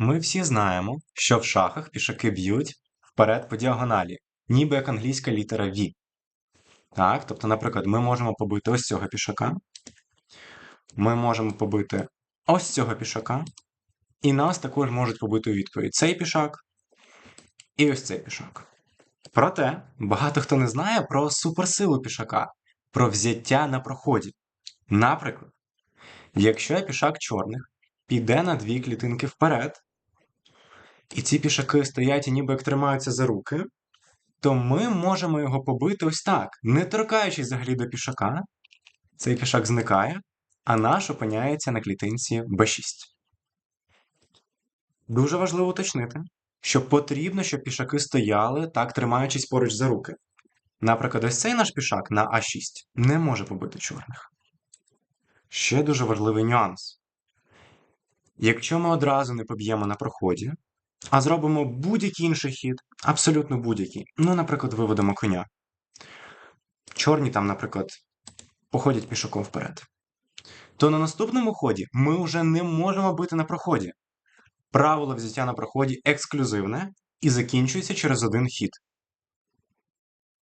Ми всі знаємо, що в шахах пішаки б'ють вперед по діагоналі, ніби як англійська літера V. Так, тобто, наприклад, ми можемо побити ось цього пішака, ми можемо побити ось цього пішака, і нас також можуть побити у відповідь цей пішак і ось цей пішак. Проте, багато хто не знає про суперсилу пішака, про взяття на проході. Наприклад, якщо пішак чорних піде на дві клітинки вперед, і ці пішаки стоять і ніби як тримаються за руки, то ми можемо його побити ось так, не торкаючись взагалі до пішака. Цей пішак зникає, а наш опиняється на клітинці b6. Дуже важливо уточнити, що потрібно, щоб пішаки стояли так, тримаючись поруч за руки. Наприклад, ось цей наш пішак на А6 не може побити чорних. Ще дуже важливий нюанс. Якщо ми одразу не поб'ємо на проході, а зробимо будь-який інший хід, абсолютно будь-який, ну, наприклад, виведемо коня. Чорні там, наприклад, походять пішоком вперед. То на наступному ході ми вже не можемо бити на проході. Правило взяття на проході ексклюзивне і закінчується через один хід.